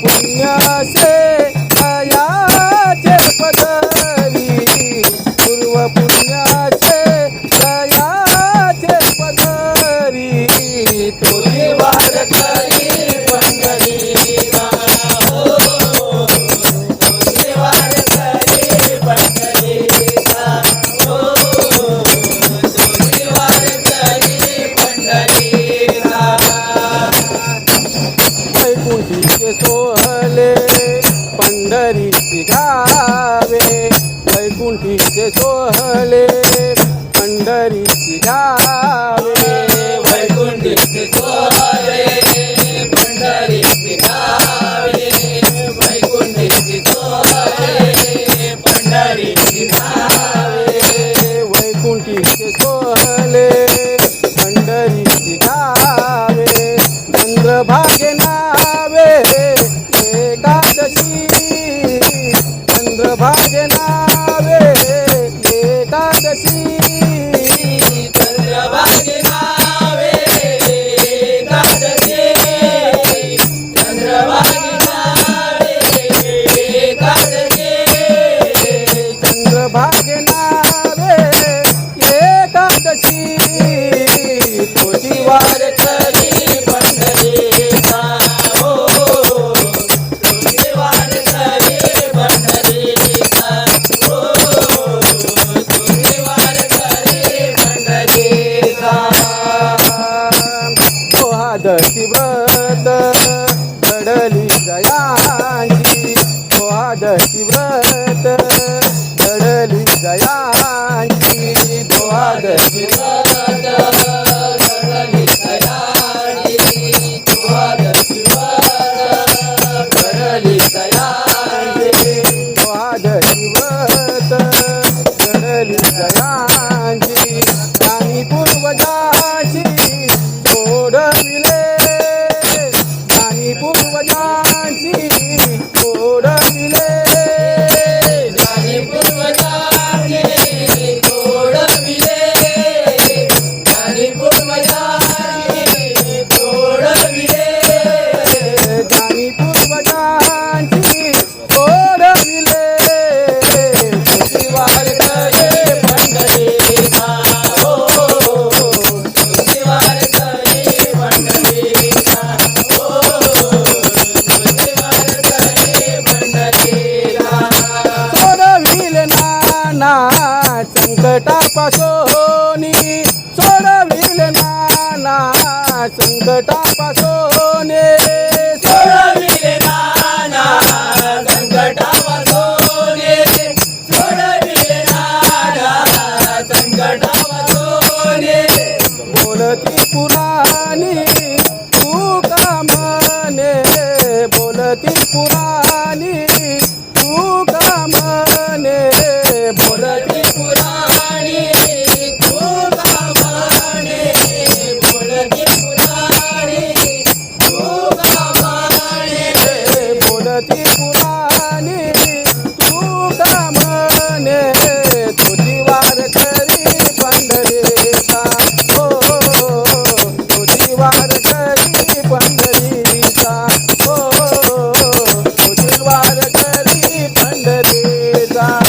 పుణ్యాసే दयाची वाद शिवरा संकटापासून सोडविले नाना संकटापासून सोडविल नाना संकटापासून सोडविल नाना संकटापासून बोलती पुराणी तू का म्हणे? बोलती पुराणी तू का म्हणे? pétard.